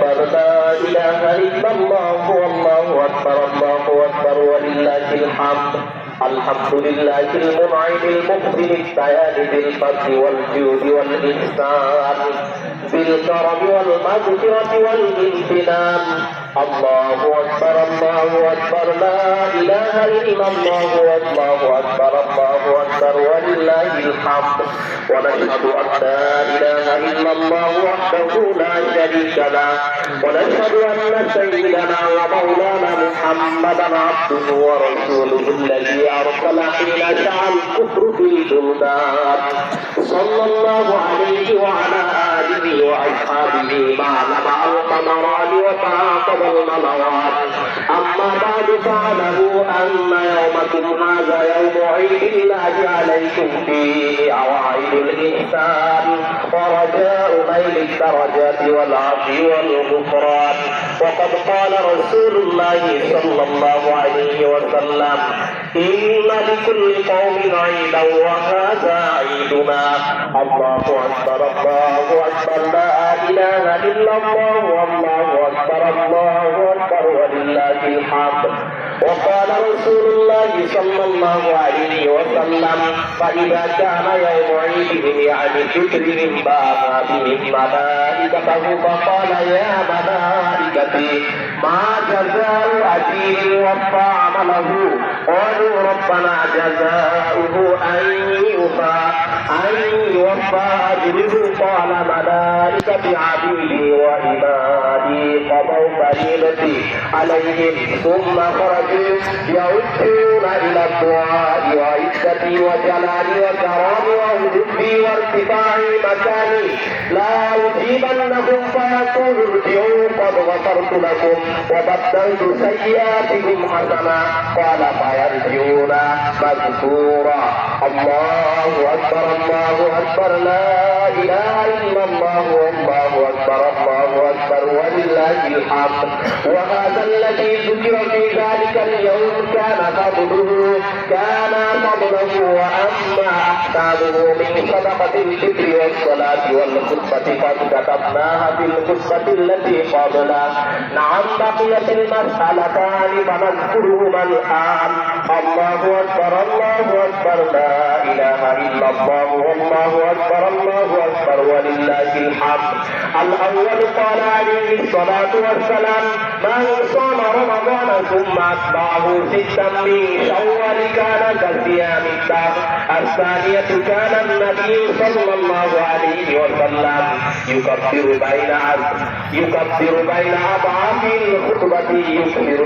أكبر لا إله إلا الله والله أكبر الله أكبر ولله الحمد. الحمد لله المنعم المبدل البيان بالفضل والجود والإحسان بالكرم والمغفرة والامتنان. الله أكبر الله أكبر لا إله إلا الله والله أكبر الله أكبر ولله الحمد. ونشهد أن لا إله إلا الله وحده لا شريك له. ونشهد أن سيدنا ومولانا محمدا عبده ورسوله الذي أرسل حين شاء الكفر في البلدان. صلى الله عليه وعلى آله وأصحابه ما لمع القمران وتعاقب المنوات أما بعد فاعلموا أن يومكم هذا يوم عيد الله عليكم فيه عوائد الإحسان. ورجاء نيل الدرجات والعفو والغفران وقد قال رسول الله صلى الله عليه وسلم إن لكل قوم عيدا وهذا عيدنا الله أكبر الله أكبر. لا إله إلا الله والله أكبر الله أكبر ولله الحمد. وقال رسول الله صلى الله عليه وسلم فإذا كان يوم عيدهم يعني فكرهم باب بهم ملائكته فقال يا ملائكتي ما جزاء أجير وفى عمله قالوا ربنا جزاؤه أن يوفى أن يوفى أجره قال ملائكة عبيدي وعبادي قضوا فريضتي عليهم ثم خرجوا يعدون إلى الدعاء وعزتي وجلالي وكرامي وهدوئي وارتفاع مكاني لا أجيبنهم فيقول ارجعوا قد غفرت لكم وبدلت سيئاتهم حسنا قال فيرجعون مذكورا الله أكبر الله أكبر لا إله الله والله أكبر الله أكبر ولله الحمد. وهذا الذي ذكر في ذلك اليوم كان فضله كان فضله وأما أحكامه من صدقة الفطر والصلاة والخطبة قد كتبناها في الخطبة التي قبلها. نعم بقيت المسألتان فنذكرهما الآن الله أكبر الله أكبر لا إله إلا الله. والله أكبر الله أكبر ولله الحمد الأول قال عليه الصلاة والسلام من صام رمضان ثم أتبعه ستا من شوال كان كصيام الدهر. الثانية كان النبي صلى الله عليه وسلم يكبر بين يكبر بين أضعاف الخطبة يكبر